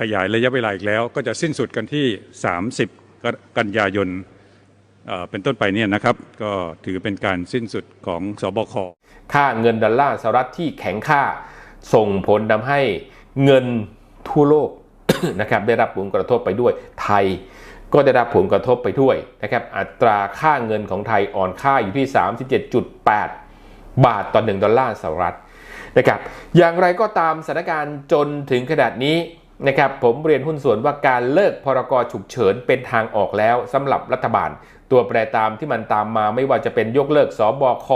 ขยายระยะเวลาอีกแล้ว ก็จะสิ้นสุดกันที่ 30 กันยายนเอ่อเป็นต้นไปเนี่ยนะครับ ก็ถือเป็นการสิ้นสุดของสบคค่าเงินดอลลาร์สหรัฐที่แข็งค่า ส่งผลทำให้เงินทั่วโลกนะครับได้รับผลกระทบไปด้วยไทยก็ได้รับผลกระทบไปด้วยนะครับอัตราค่าเงินของไทยอ่อนค่าอยู่ที่ 37.8 บาทต่อ 1 ดอลลาร์สหรัฐ นะครับอย่างไรก็ตามสถานการณ์จนถึงขนาดนี้นะครับผมเรียนหุ้นส่วนว่าการเลิกพรกฉุกเฉินเป็นทางออกแล้วสำหรับรัฐบาล ตัวแปรตามที่มันตามมาไม่ว่าจะเป็นยกเลิกสบค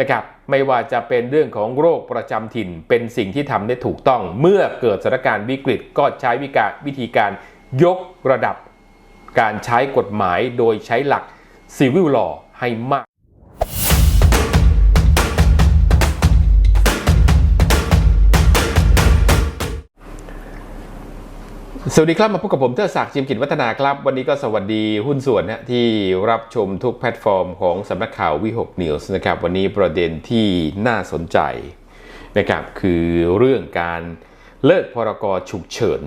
นะครับไม่ว่าจะเป็นเรื่องของโรคประจำถิ่น เป็นสิ่งที่ทำได้ถูกต้อง เมื่อเกิดสถานการณ์วิกฤตก็ใช้วิการวิธีการยกระดับการใช้กฎหมายโดยใช้หลัก Civil Law ให้มาก สวัสดีครับมาพบกับผมเทอศักดิ์จิมกิจวัฒนาครับ วันนี้ก็สวัสดีหุ้นส่วนนะที่รับชมทุกแพลตฟอร์มของสำนักข่าววิหกนิวส์นะครับ วันนี้ประเด็นที่น่าสนใจนะครับคือเรื่องการเลิกพรกฉุกเฉิน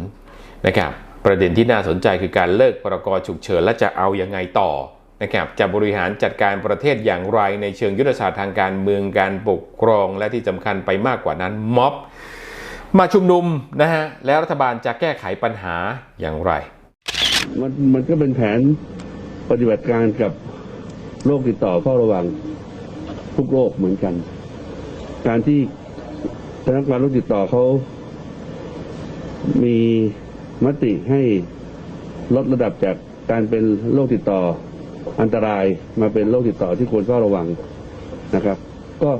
นะครับประเด็นที่น่าสนใจคือการเลิกพรกฉุกเฉินและจะเอายังไงต่อนะครับจะบริหารจัดการประเทศอย่างไรในเชิงยุทธศาสตร์ทางการเมืองการปกครองและที่สำคัญไปมากกว่านั้นม็อบ มาชุมนุมนะฮะแล้วรัฐบาลจะแก้ไขปัญหาอย่างไร มันมันก็เป็นแผนปฏิบัติการกับโรคติดต่อเฝ้าระวังทุกโรคเหมือนกัน การที่คณะกรรมการโรคติดต่อเขามีมติให้ลดระดับจากการเป็นโรคติดต่ออันตรายมาเป็นโรคติดต่อที่ควรเฝ้าระวังนะครับ ก็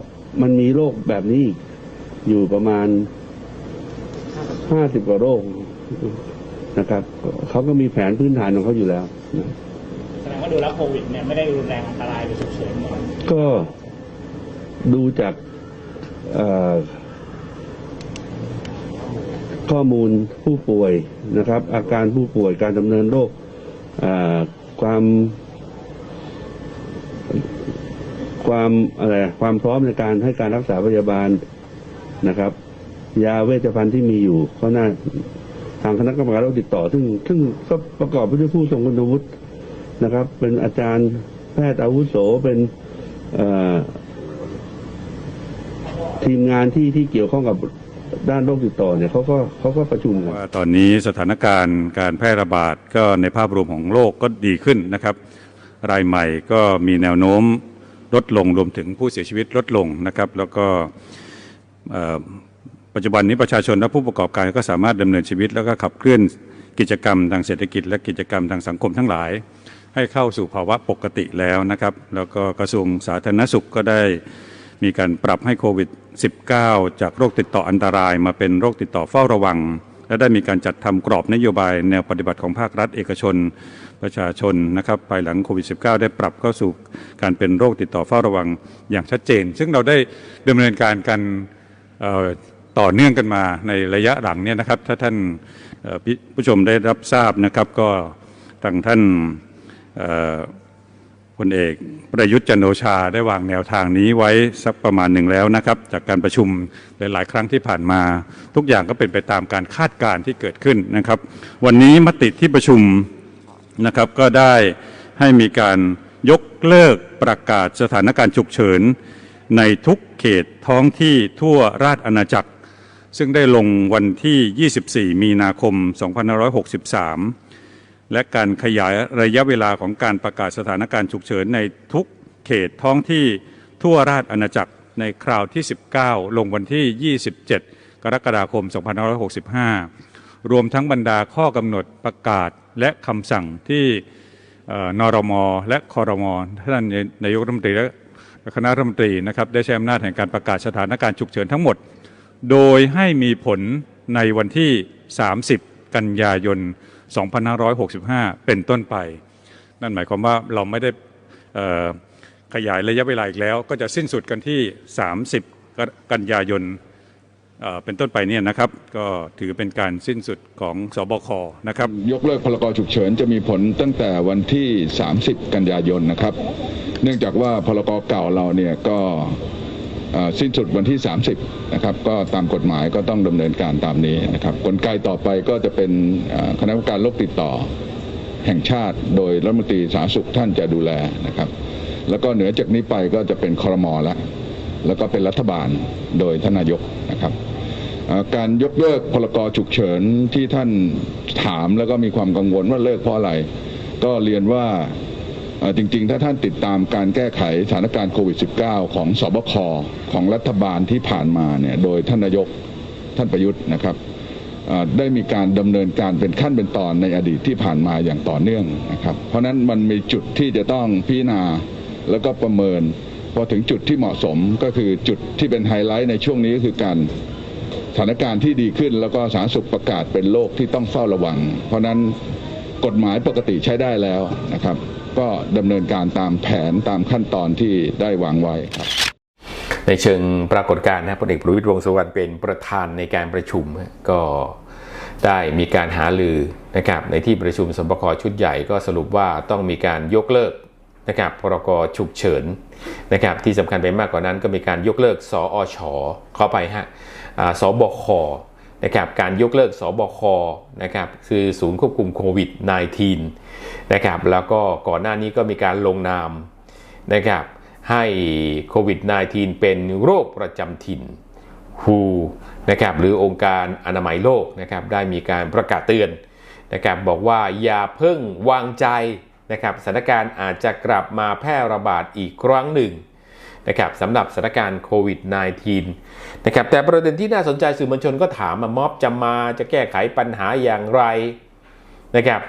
มันมีโรคแบบนี้อีกอยู่ประมาณ ห้าสิบกว่าโรคนะครับเขาก็มีแผนพื้นฐานของเขาอยู่แล้วนะแสดงว่าดูแล้วโควิดเนี่ยไม่ได้รุนแรงอันตรายหรือฉุกเฉินเหมือนก็ดูจากเอ่อข้อมูลผู้ป่วยนะครับ อาการผู้ป่วยการดำเนินโรคเอ่อความความอะไรความพร้อมในการให้การรักษาพยาบาลนะครับ ยาเวชภัณฑ์ที่มีอยู่ก็น่าทางคณะกรรมการโรคติดต่อ ซึ่งซึ่งก็ประกอบไปด้วยผู้ทรงคุณวุฒินะครับ เป็นอาจารย์แพทย์อาวุโสเป็นทีมงานที่ที่เกี่ยวข้องกับด้านโรคติดต่อเนี่ยเขาก็เขาก็ประชุมว่าตอนนี้สถานการณ์การแพร่ระบาดก็ในภาพรวมของโลกก็ดีขึ้นนะครับ รายใหม่ก็มีแนวโน้มลดลงรวมถึงผู้เสียชีวิตลดลงนะครับ แล้วก็ ปัจจุบันนี้ประชาชนและผู้ประกอบการก็สามารถดำเนินชีวิต แล้วก็ขับเคลื่อนกิจกรรมทางเศรษฐกิจ และกิจกรรมทางสังคมทั้งหลาย ให้เข้าสู่ภาวะปกติแล้วนะครับ แล้วก็กระทรวงสาธารณสุขก็ได้มีการปรับให้โควิด -19 จากโรคติดต่ออันตรายมาเป็นโรคติดต่อเฝ้าระวัง และได้มีการจัดทำกรอบนโยบายแนวปฏิบัติของภาครัฐเอกชน ประชาชนนะครับภายหลังโควิด -19 ได้ปรับเข้าสู่การเป็นโรคติดต่อเฝ้าระวังอย่างชัดเจน ซึ่งเราได้ดำเนินการกัน ต่อเนื่องกันมาในระยะหลังเนี่ยนะครับ ถ้าท่านผู้ชมได้รับทราบนะครับ ก็ทางท่านพลเอกประยุทธ์จันโอชาได้วางแนวทางนี้ไว้สักประมาณหนึ่งแล้วนะครับ จากการประชุมหลาย ๆ ครั้งที่ผ่านมา ทุกอย่างก็เป็นไปตามการคาดการณ์ที่เกิดขึ้นนะครับ วันนี้มติที่ประชุมนะครับก็ได้ให้มีการยกเลิกประกาศสถานการณ์ฉุกเฉินในทุกเขตท้องที่ทั่วราชอาณาจักร ซึ่งได้ลงวันที่ 24 มีนาคม 2563 และการขยายระยะเวลาของการประกาศสถานการณ์ฉุกเฉินในทุกเขตท้องที่ทั่วราชอาณาจักรในคราวที่ 19 ลงวันที่ 27 กรกฎาคม 2565 รวมทั้งบรรดาข้อกำหนดประกาศและคำสั่งที่นรม และคอรมท่านนายกรัฐมนตรีและคณะรัฐมนตรีนะครับได้ใช้อำนาจแห่งการประกาศสถานการณ์ฉุกเฉินทั้งหมด โดยให้มีผลในวันที่ 30 กันยายน 2565 เป็นต้นไป นั่นหมายความว่าเราไม่ได้ขยายระยะเวลาอีกแล้ว ก็จะสิ้นสุดกันที่ 30 กันยายนเป็นต้นไปเนี่ยนะครับ ก็ถือเป็นการสิ้นสุดของสบคนะครับ ยกเลิกพรกฉุกเฉินจะมีผลตั้งแต่วันที่ 30 กันยายนนะครับ เนื่องจากว่าพรกเก่าเราเนี่ยก็ สิ้นสุดวันที่ 30นะครับก็ตามกฎหมายก็ต้องดำเนินการตามนี้นะครับกลไกต่อไปก็จะเป็นคณะกรรมการโรคติดต่อแห่งชาติ โดยรัฐมนตรีสาธารณสุขท่านจะดูแลนะครับ แล้วก็เหนือจากนี้ไปก็จะเป็นครมแล้วแล้วก็เป็นรัฐบาลโดยท่านนายกนะครับการยกเลิกพรกรฉุกเฉินที่ท่านถามแล้วก็มีความกังวลว่าเลิกเพราะอะไร ก็เรียนว่า จริงๆ ถ้าท่านติดตามการแก้ไขสถานการณ์โควิด -19 ของสบคของรัฐบาลที่ผ่านมาเนี่ยโดยท่านนายกท่านประยุทธ์นะครับได้มีการดำเนินการเป็นขั้นเป็นตอนในอดีตที่ผ่านมาอย่างต่อเนื่องนะครับ เพราะฉะนั้นมันมีจุดที่จะต้องพิจารณาแล้วก็ประเมินพอถึงจุดที่เหมาะสมก็คือจุดที่เป็นไฮไลท์ในช่วงนี้ก็คือการสถานการณ์ที่ดีขึ้น แล้วก็สาธารณสุขประกาศเป็นโรคที่ต้องเฝ้าระวัง เพราะฉะนั้นกฎหมายปกติใช้ได้แล้วนะครับ ก็ดำเนินการตามแผนตามขั้นตอนที่ได้วางไว้ครับในเชิงปรากฏการณ์นะพลเอกประวิตรวงสุวรรณเป็นประธานในการประชุมก็ได้มีการหาลือนะครับในที่ประชุมสบคชุดใหญ่ก็สรุปว่าต้องมีการยกเลิกนะครับพรกฉุกเฉินนะครับที่สำคัญไปมากกว่านั้นก็มีการยกเลิกสออชเข้าไปฮะสบค นะครับการยกเลิกสบคนะครับคือศูนย์ควบคุมโควิด -19 นะครับแล้วก็ก่อนหน้านี้ก็มีการลงนามนะครับให้โควิด -19 เป็นโรคประจำถิ่น WHO นะครับหรือองค์การอนามัยโลกนะครับได้มีการประกาศเตือนนะครับบอกว่าอย่าเพิ่งวางใจนะครับสถานการณ์อาจจะกลับมาแพร่ระบาดอีกครั้งหนึ่ง นะครับสำหรับสถานการณ์โควิด -19 นะครับแต่ประเด็นที่น่าสนใจสื่อมวลชนก็ถามมาม็อบจะมาจะแก้ไขปัญหาอย่างไรนะครับ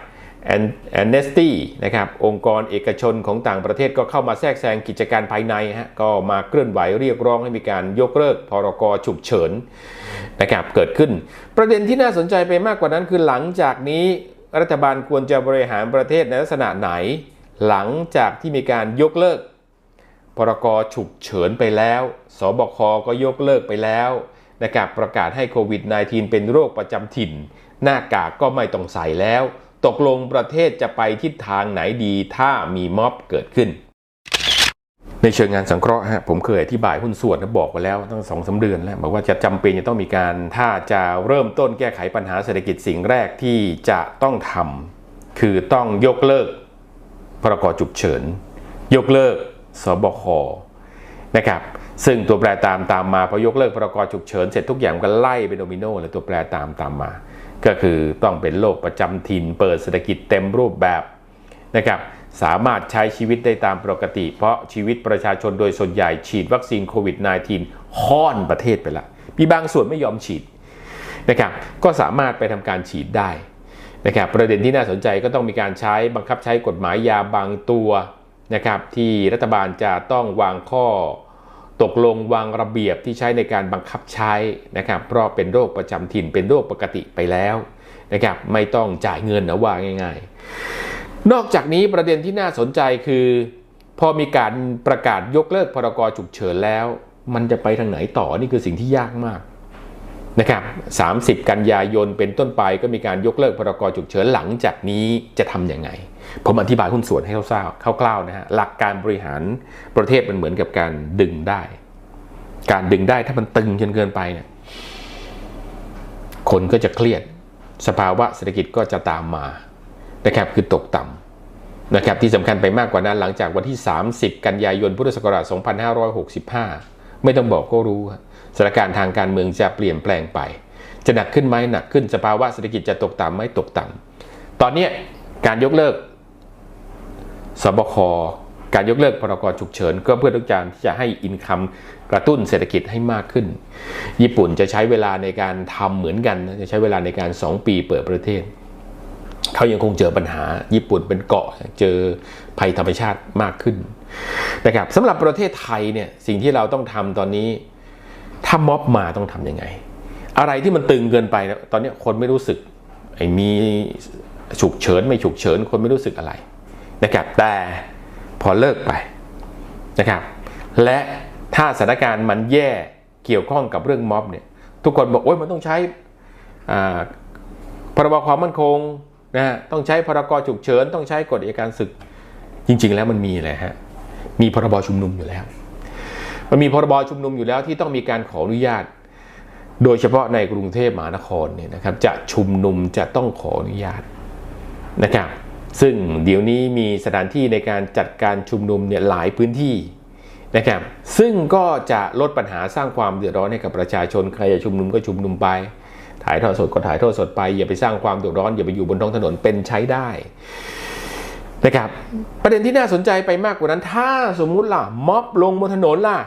แอนเนสตี้นะครับองค์กรเอกชนของต่างประเทศก็เข้ามาแทรกแซงกิจการภายในฮะก็มาเคลื่อนไหวเรียกร้องให้มีการยกเลิกพรกฉุกเฉินนะครับเกิดขึ้น ประเด็นที่น่าสนใจไปมากกว่านั้นคือหลังจากนี้รัฐบาลควรจะบริหารประเทศในลักษณะไหน หลังจากที่มีการยกเลิก พรกฉุกเฉินไปแล้ว สบคก็ยกเลิกไปแล้วนะครับประกาศให้โควิด -19 เป็นโรคประจำถิ่น หน้ากากก็ไม่ต้องใส่แล้ว ตกลงประเทศจะไปทิศทางไหนดีถ้ามีม็อบเกิดขึ้น ในเชิงงานสังเคราะห์ฮะผมเคยอธิบายหุ้นส่วนนะบอกไว้แล้วตั้งสองสาเดือนแล้วบอกว่าจะจำเป็นจะต้องมีการถ้าจะเริ่มต้นแก้ไขปัญหาเศรษฐกิจสิ่งแรกที่จะต้องทำคือต้องยกเลิกพรกฉุกเฉิน ยกเลิก สบคนะครับซึ่งตัวแปรตามตามมาพอยกเลิกพรกฉุกเฉินเสร็จทุกอย่างก็ไล่เป็นโดมิโนเลยตัวแปรตามตามมา ก็คือต้องเป็นโรคประจำถิ่นเปิดเศรษฐกิจเต็มรูปแบบนะครับสามารถใช้ชีวิตได้ตามปกติ เพราะชีวิตประชาชนโดยส่วนใหญ่ฉีดวัคซีนโควิด -19 ค่อนประเทศไปละมีบางส่วนไม่ยอมฉีดนะครับก็สามารถไปทำการฉีดได้นะครับประเด็นที่น่าสนใจก็ต้องมีการใช้บังคับใช้กฎหมายยาบางตัว นะครับที่รัฐบาลจะต้องวางข้อตกลงวางระเบียบที่ใช้ในการบังคับใช้นะครับเพราะเป็นโรคประจำถิ่นเป็นโรคปกติไปแล้วนะครับไม่ต้องจ่ายเงินนะว่าง่าย ๆ นอกจากนี้ประเด็นที่น่าสนใจคือ พอมีการประกาศยกเลิกพรกฉุกเฉินแล้ว มันจะไปทางไหนต่อนี่คือสิ่งที่ยากมากนะครับ30 กันยายนเป็นต้นไปก็มีการยกเลิกพรกฉุกเฉินหลังจากนี้จะทำยังไง ผมอธิบายหุ้นส่วนให้คร่าวๆคร่าวๆนะฮะหลักการบริหารประเทศมันเหมือนกับการดึงได้ การดึงได้ถ้ามันตึงจนเกินไปเนี่ยคนก็จะเครียด สภาวะเศรษฐกิจก็จะตามมานะครับคือตกต่ำนะครับที่สำคัญไปมากกว่านั้นหลังจากวันที่ 30 กันยายนพุทธศักราช 2565 ไม่ต้องบอกก็รู้สถานการณ์ทางการเมืองจะเปลี่ยนแปลงไป จะหนักขึ้นไหมหนักขึ้นสภาวะเศรษฐกิจจะตกต่ำไหมตกต่ำตอนนี้การยกเลิก สบคการยกเลิกพรกฉุกเฉิน ก็เพื่อต้องการที่จะให้อินคัมกระตุ้นเศรษฐกิจให้มากขึ้น ญี่ปุ่นจะใช้เวลาในการทำเหมือนกัน จะใช้เวลาในการ 2 ปีเปิดประเทศ เขายังคงเจอปัญหา ญี่ปุ่นเป็นเกาะเจอภัยธรรมชาติมากขึ้นนะครับสำหรับประเทศไทยเนี่ยสิ่งที่เราต้องทำตอนนี้ ถ้าม็อบมาต้องทำยังไง อะไรที่มันตึงเกินไปนะตอนนี้คนไม่รู้สึกมีฉุกเฉินไม่ฉุกเฉินคนไม่รู้สึกอะไร นะครับแต่พอเลิกไปนะครับและถ้าสถานการณ์มันแย่เกี่ยวข้องกับเรื่องม็อบเนี่ยทุกคนบอกโอ้ยมันต้องใช้พรบความมั่นคงนะฮะต้องใช้พรกฉุกเฉินต้องใช้กฎอัยการศึกจริง ๆ แล้วมันมีเลยฮะมีพรบชุมนุมอยู่แล้ว มันมีพรบชุมนุมอยู่แล้วที่ต้องมีการขออนุญาต โดยเฉพาะในกรุงเทพมหานครเนี่ยนะครับจะชุมนุมจะต้องขออนุญาตนะครับ ซึ่งเดี๋ยวนี้มีสถานที่ในการจัดการชุมนุมเนี่ยหลายพื้นที่นะครับ ซึ่งก็จะลดปัญหาสร้างความเดือดร้อนให้กับประชาชน ใครจะชุมนุมก็ชุมนุมไป ถ่ายทอดสดก็ถ่ายทอดสดไป อย่าไปสร้างความเดือดร้อน อย่าไปอยู่บนท้องถนนเป็นใช้ได้นะครับ ประเด็นที่น่าสนใจไปมากกว่านั้น ถ้าสมมุติล่ะม็อบลงบนถนนล่ะ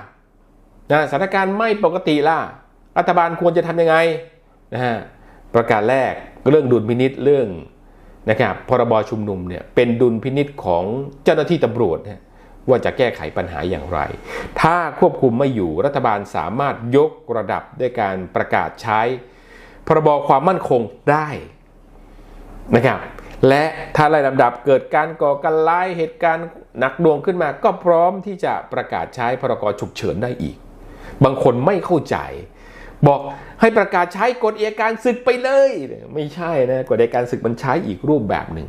นะสถานการณ์ไม่ปกติล่ะ รัฐบาลควรจะทำยังไงนะฮะ ประการแรกเรื่องดุลพินิษเรื่อง นะครับพรบชุมนุมเนี่ยเป็นดุลพินิษของเจ้าหน้าที่ตำรวจว่าจะแก้ไขปัญหาอย่างไร ถ้าควบคุมไม่อยู่รัฐบาลสามารถยกระดับด้วยการประกาศใช้ พรบความมั่นคงได้นะครับและถ้าไล่ลำดับเกิดการก่อการร้ายเหตุการณ์หนักดวงขึ้นมา ก็พร้อมที่จะประกาศใช้พรกฉุกเฉินได้อีก บางคนไม่เข้าใจ บอกให้ประกาศใช้กฎเอัยการศึกไปเลย ไม่ใช่นะกฎเอัยการศึกมันใช้อีกรูปแบบหนึ่ง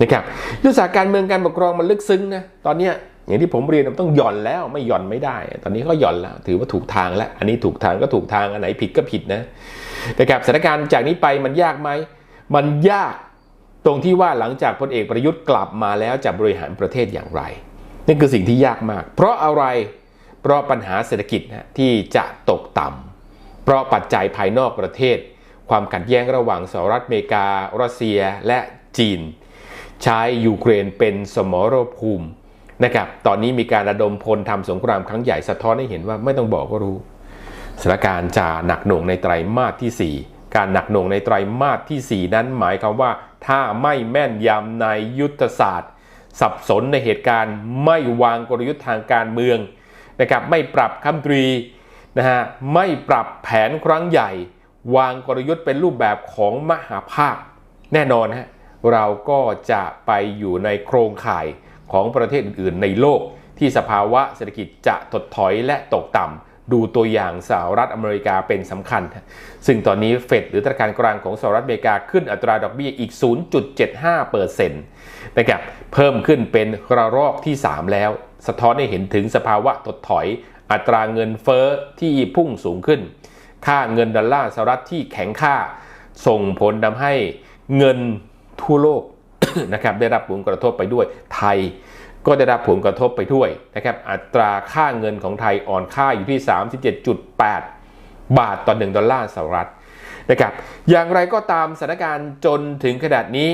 นะครับยุทธศาสตร์การเมืองการปกครองมันลึกซึ้งนะตอนเนี้ยอย่างที่ผมเรียนมันต้องหย่อนแล้วไม่หย่อนไม่ได้ ตอนนี้ก็หย่อนแล้วถือว่าถูกทางแล้ว อันนี้ถูกทางก็ถูกทางอันไหนผิดก็ผิดนะนะครับสถานการณ์จากนี้ไปมันยากไหมมันยากตรงที่ว่าหลังจากพลเอกประยุทธ์กลับมาแล้วจะบริหารประเทศอย่างไรนี่คือสิ่งที่ยากมาก เพราะอะไรเพราะปัญหาเศรษฐกิจนะที่จะตกต่ำ เพราะปัจจัยภายนอกประเทศ ความขัดแย้งระหว่างสหรัฐอเมริการัสเซียและจีน ใช้ยูเครนเป็นสมรภูมินะครับตอนนี้มีการระดมพลทำสงครามครั้งใหญ่สะท้อนให้เห็นว่าไม่ต้องบอกก็รู้สถานการณ์จะหนักหน่วงในไตรมาสที่ 4 การหนักหน่วงในไตรมาสที่ 4 นั้นหมายความว่าถ้าไม่แม่นยำในยุทธศาสตร์ สับสนในเหตุการณ์ไม่วางกลยุทธ์ทางการเมืองนะครับไม่ปรับคำตรี นะฮะไม่ปรับแผนครั้งใหญ่ วางกลยุทธ์เป็นรูปแบบของมหาภาค แน่นอนฮะเราก็จะไปอยู่ในโครงข่ายของประเทศอื่น ๆ ในโลกที่สภาวะเศรษฐกิจจะถดถอยและตกต่ำดูตัวอย่างสหรัฐอเมริกาเป็นสำคัญ ซึ่งตอนนี้เฟดหรือธนาคารกลางของสหรัฐอเมริกาขึ้นอัตราดอกเบี้ยอีก 0.75เปอร์เซ็นต์นะครับเพิ่มขึ้นเป็นระลอกที่ 3 แล้ว สะท้อนให้เห็นถึงสภาวะถดถอย อัตราเงินเฟ้อที่พุ่งสูงขึ้น ค่าเงินดอลลาร์สหรัฐที่แข็งค่า ส่งผลทำให้เงินทั่วโลกนะครับได้รับผลกระทบไปด้วยไทยก็ได้รับผลกระทบไปด้วยนะครับอัตราค่าเงินของไทยอ่อนค่าอยู่ที่ 37.8 บาทต่อ 1 ดอลลาร์สหรัฐนะครับอย่างไรก็ตามสถานการณ์จนถึงขนาดนี้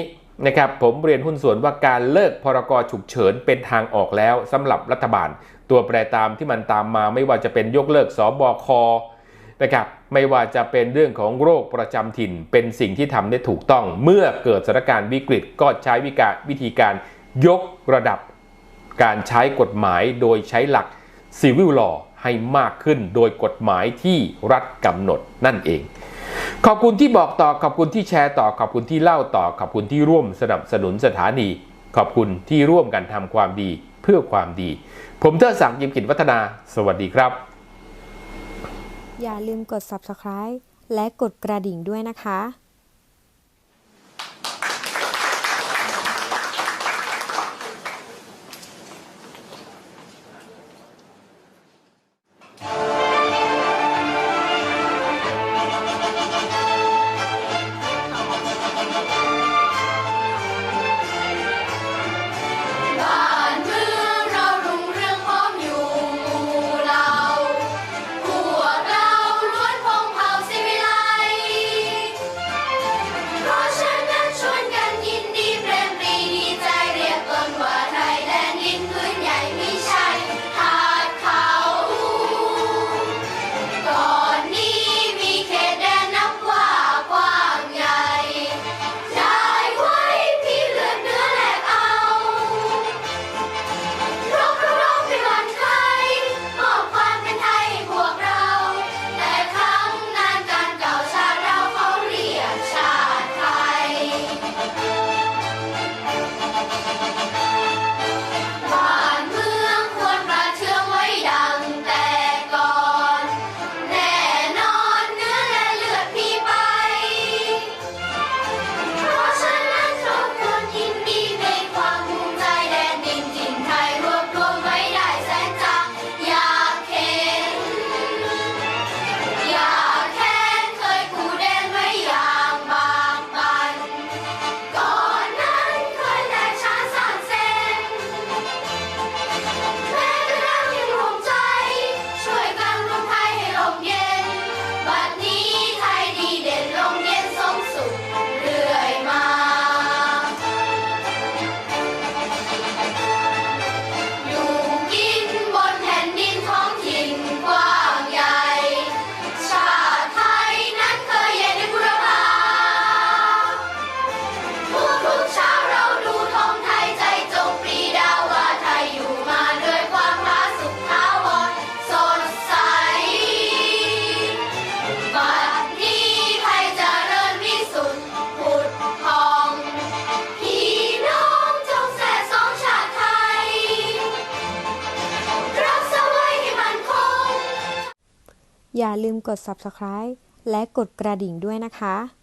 นะครับผมเรียนหุ้นส่วนว่าการเลิกพรกฉุกเฉินเป็นทางออกแล้วสำหรับรัฐบาล ตัวแปรตามที่มันตามมา ไม่ว่าจะเป็นยกเลิกสบคนะครับไม่ว่าจะเป็นเรื่องของโรคประจำถิ่น เป็นสิ่งที่ทำได้ถูกต้อง เมื่อเกิดสถานการณ์วิกฤตก็ใช้วิการวิธีการยกระดับการใช้กฎหมายโดยใช้หลัก Civil Law ให้มากขึ้นโดยกฎหมายที่รัฐกำหนดนั่นเอง ขอบคุณที่บอกต่อขอบคุณที่แชร์ต่อขอบคุณที่เล่าต่อขอบคุณที่ร่วมสนับสนุนสถานี ขอบคุณที่ร่วมกันทำความดี พื่อความดี ผมเทอศักดิ์ยิมกิจวัฒนา สวัสดีครับ อย่าลืมกด subscribe และกดกระดิ่งด้วยนะคะ กด subscribe และกดกระดิ่งด้วยนะคะ